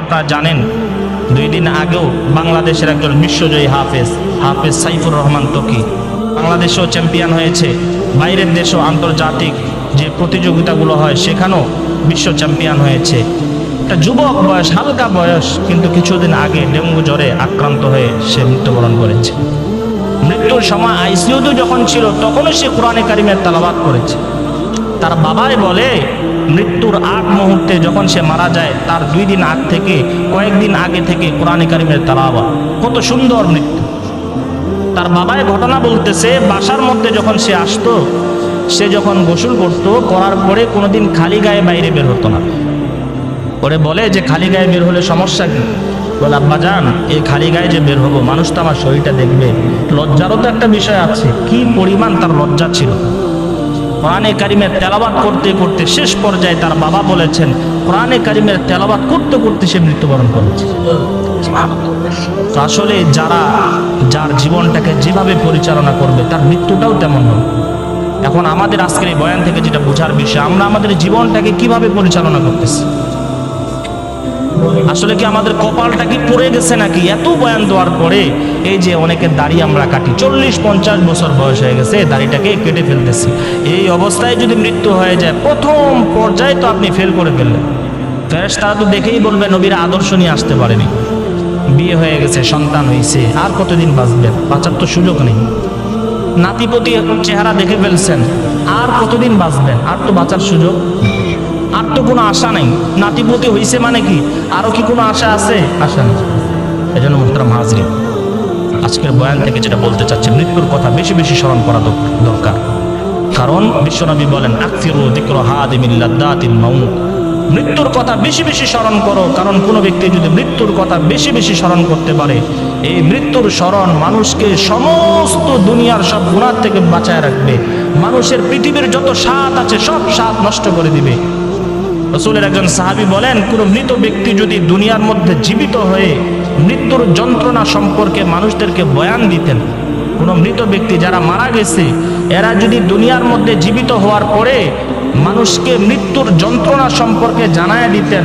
আপনারা জানেন, দুই দিন আগেও বাংলাদেশের একজন বিশ্বজয়ী হাফেজ হাফেজ সাইফুর রহমান তকি। বাংলাদেশেও চ্যাম্পিয়ন হয়েছে। বাইরের দেশেও আন্তর্জাতিক যে প্রতিযোগিতাগুলো হয়, সেখানেও বিশ্ব চ্যাম্পিয়ন হয়েছে। একটা যুবক বয়স, হালকা বয়স, কিন্তু কিছুদিন আগে ডেঙ্গু জ্বরে আক্রান্ত হয়ে সে মৃত্যুবরণ করেছে। মৃত্যুর সময় আইসিইউতে যখন ছিল, তখনও সে কোরআনে কারিমের তালাবাদ করেছে। তার বাবাই বলে, মৃত্যুর আগ মুহূর্তে যখন সে মারা যায়, তার দুই দিন আগ থেকে, কয়েকদিন আগে থেকে কোরআনে কারিমের তালাবাদ কত সুন্দর মৃত্যু। তার বাবাই ঘটনা বলতেছে, বাসার মধ্যে যখন সে আসতো, সে যখন গোসল করতো, করার পরে কোনোদিন খালি গায়ে বাইরে বের হতো না। পরে বলে যে, খালি গায়ে বের হলে সমস্যা কি? বলে, আব্বা যান এই খালি গায়ে যে বের হব, মানুষ তো আমার শরীরটা দেখবে। লজ্জারও তো একটা বিষয় আছে, কি পরিমাণ তার লজ্জা ছিল। কোরআনে কারিমের তেলাবাত করতে করতে শেষ পর্যায়ে তার বাবা বলেছেন, কোরআনে কারিমের তেলাবাত করতে করতে সে মৃত্যুবরণ করেছে। আসলে যারা, যার জীবনটাকে যেভাবে পরিচালনা করবে, তার মৃত্যুটাও তেমন হবে। এখন আমাদের আজকের এই বয়ান থেকে যেটা বোঝার বিষয়, আমরা আমাদের জীবনটাকে কীভাবে পরিচালনা করতেছি? আসলে কি আমাদের কপালটা কি পড়ে গেছে নাকি? এত বয়ান দেওয়ার পরে এই যে অনেকের দাড়ি আমরা কাটি, চল্লিশ পঞ্চাশ বছর বয়স হয়ে গেছে দাড়িটাকে কেটে ফেলতেছি। এই অবস্থায় যদি মৃত্যু হয়ে যায়, প্রথম পর্যায়ে তো আপনি ফেল করে ফেললেন। ফেরেস তারা তো দেখেই বলবে, নবীর আদর্শ নিয়ে আসতে পারেনি। বিয়ে হয়ে গেছে, সন্তান হয়েছে আর কতদিন বাঁচবেন বাঁচার তো সুযোগ নেই। নাতিপতি চেহারা দেখে ফেলছেন, আর কতদিন বাঁচবেন আর তো বাঁচার সুযোগ আর তো কোনো আশা নেই। নাতিপতি হইছে মানে কি? আরও কি কোনো আশা আছে? আশা নেই। এই জন্য মোহতারাম হাজরি আজকের বয়ান থেকে যেটা বলতে চাচ্ছি, মৃত্যুর কথা বেশি বেশি স্মরণ করা দরকার। কারণ বিশ্বনবী বলেন আকফিরু দিক্র হাদিমিল্লাদাতিল মাউত। মৃত্যুর কথা বেশি বেশি স্মরণ করো, কারণ কোনো ব্যক্তি যদি মৃত্যুর কথা বেশি বেশি স্মরণ করতে পারে, এই মৃত্যুর স্মরণ মানুষকে সমস্ত দুনিয়ার সব গুণার থেকে বাঁচায় রাখবে। মানুষের পৃথিবীর যত স্বাদ আছে, সব স্বাদ নষ্ট করে দিবে। রসুলের একজন সাহাবী বলেন, কোনো মৃত ব্যক্তি যদি দুনিয়ার মধ্যে জীবিত হয়ে মৃত্যুর যন্ত্রণা সম্পর্কে মানুষদেরকে বয়ান দিতেন, কোনো মৃত ব্যক্তি যারা মারা গেছে, এরা যদি দুনিয়ার মধ্যে জীবিত হওয়ার পরে মানুষকে মৃত্যুর যন্ত্রণা সম্পর্কে জানায় দিতেন,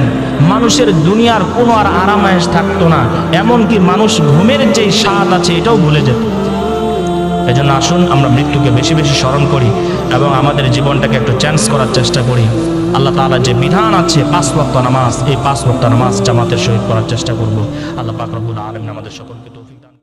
মানুষের দুনিয়ার কোনো আর আরামায়েশ থাকতো না। এমনকি মানুষ ঘুমের যেই স্বাদ আছে, এটাও ভুলে যেত। এজন্য আসুন, আমরা মৃত্যুকে বেশি বেশি স্মরণ করি এবং আমাদের জীবনটাকে একটু চেঞ্জ করার চেষ্টা করি। আল্লাহ তাআলা যে বিধান আছে, পাঁচ ওয়াক্ত নামাজ, এই পাঁচ ওয়াক্ত নামাজ জামাতের সহিত করার চেষ্টা করব। আল্লাহ পাকরবুল আলম আমাদের সকলকে তো